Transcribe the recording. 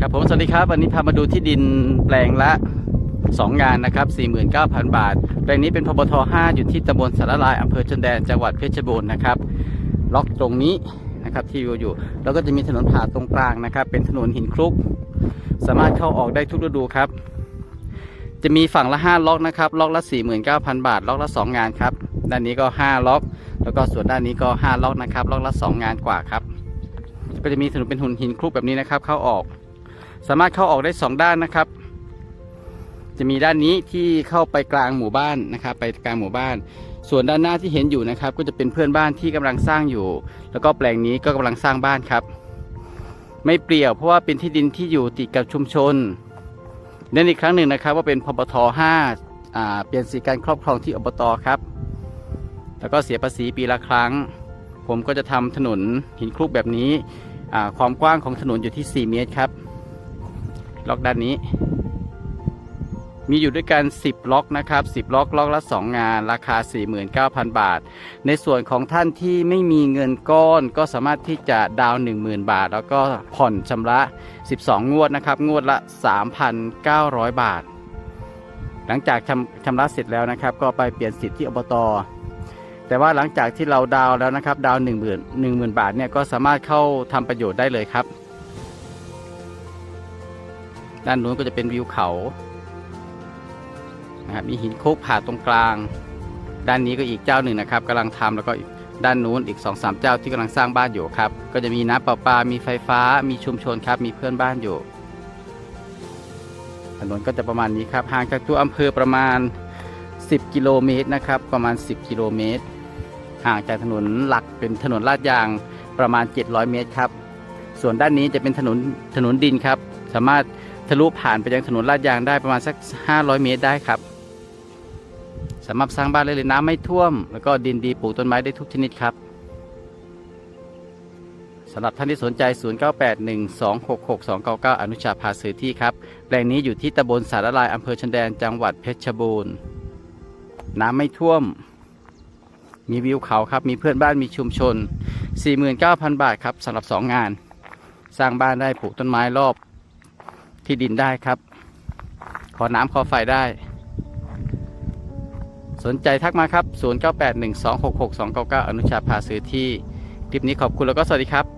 ครับผมสวัสดีครับ วันนี้พามาดูที่ดินแปลงละ 2 งานนะครับ 49,000 บาท แปลงนี้เป็นพบท 5 อยู่ที่ตำบลสารลายอำเภอชนแดนจังหวัดเพชรบูรณ์นะครับล็อกตรงนี้นะครับที่อยู่อยู่ แล้วก็จะมีถนนผ่าตรงกลางนะครับ เป็นถนนหินคลุก สามารถเข้าออกได้ทุกฤดูครับ จะมีฝั่งละ 5 ล็อกนะครับ ล็อกละ 49,000 บาท ล็อกละ 2 งานครับ ด้านนี้ก็ 5 ล็อก แล้วก็ส่วนด้านนี้ก็ 5 ล็อกนะครับ ล็อกละ 2 งานกว่าครับ ก็จะมีถนนเป็นหุ่นหินคลุกแบบนี้นะครับ เข้าออก สามารถเข้าออกได้ 2 ด้านนะครับ จะมีด้านนี้ที่เข้าไปกลางหมู่บ้านนะครับ ไปกลางหมู่บ้าน ส่วนด้านหน้าที่เห็นอยู่นะครับ ก็จะเป็นเพื่อนบ้านที่กำลังสร้างอยู่ แล้วก็แปลงนี้ก็กำลังสร้างบ้านครับ ไม่เปลี่ยวเพราะว่าเป็นที่ดินที่อยู่ติดกับชุมชนเน้นอีกครั้งหนึ่งนะครับ ว่าเป็นพบท5อ่าเปลี่ยนสีการครอบครองที่อบตครับ แล้วก็เสียภาษีปีละครั้ง ผมก็จะทำถนนหินคลุกแบบนี้ความกว้างของถนนอยู่ที่ 4 เมตรครับ ล็อกด้านนี้ มีอยู่ด้วยกัน 10 ล็อกนะครับ 10 ล็อกล็อกละ 2 งาน ราคา 49,000 บาท ในส่วนของท่านที่ไม่มีเงินก้อนก็สามารถที่จะดาวน์10,000 บาท แล้วก็ผ่อนชำระ 12 งวดนะครับ งวดละ 3,900 บาท หลังจากชำชำระเสร็จแล้วนะครับ ก็ไปเปลี่ยนสิทธิ์ที่อบตแต่ว่าหลังจากที่เราดาวแล้วนะครับ ดาวน์1 0 0 0 0 1 0,000บาทเนี่ยก็สามารถเข้าทำประโยชน์ได้เลยครับ ด้านนู้นก็จะเป็นวิวเขานะครับมีหินโคกผ่าตรงกลาง ด้านนี้ก็อีกเจ้าหนึ่งนะครับกำลังทำแล้วก็ด้านนู้นอีก2อสเจ้าที่กำลังสร้างบ้านอยู่ครับ ก็จะมีน้ำประปา มีไฟฟ้า มีชุมชนครับ มีเพื่อนบ้านอยู่ ถนนก็จะประมาณนี้ครับ ห่างจากตัวอำเภอประมาณ 10 กิโลเมตรนะครับ ประมาณ 10 กิโลเมตร ห่างจากถนนหลักเป็นถนนลาดยางประมาณ 700 เมตรครับ ส่วนด้านนี้จะเป็นถนนถนนดินครับ สามารถ ทะลุผ่านไปยังถนนลาดยางได้ประมาณสัก 500 เมตรได้ครับสามารถสร้างบ้านได้เลยน้ำไม่ท่วม แล้วก็ดินดีปลูกต้นไม้ได้ทุกชนิดครับสำหรับท่านที่สนใจ 0981266299 อนุชาพาซื้อที่ครับแปลงนี้อยู่ที่ตำบลสารลายอำเภอชนแดนจังหวัดเพชรบูรณ์ น้ำไม่ท่วม มีวิวเขาครับ มีเพื่อนบ้านมีชุมชน 49,000 บาทครับสำหรับ 2 งาน สร้างบ้านได้ปลูกต้นไม้รอบ ที่ดินได้ครับ ขอน้ำขอไฟได้ สนใจทักมาครับ 0981266299 อนุชาพาซื้อที่ คลิปนี้ขอบคุณแล้วก็สวัสดีครับ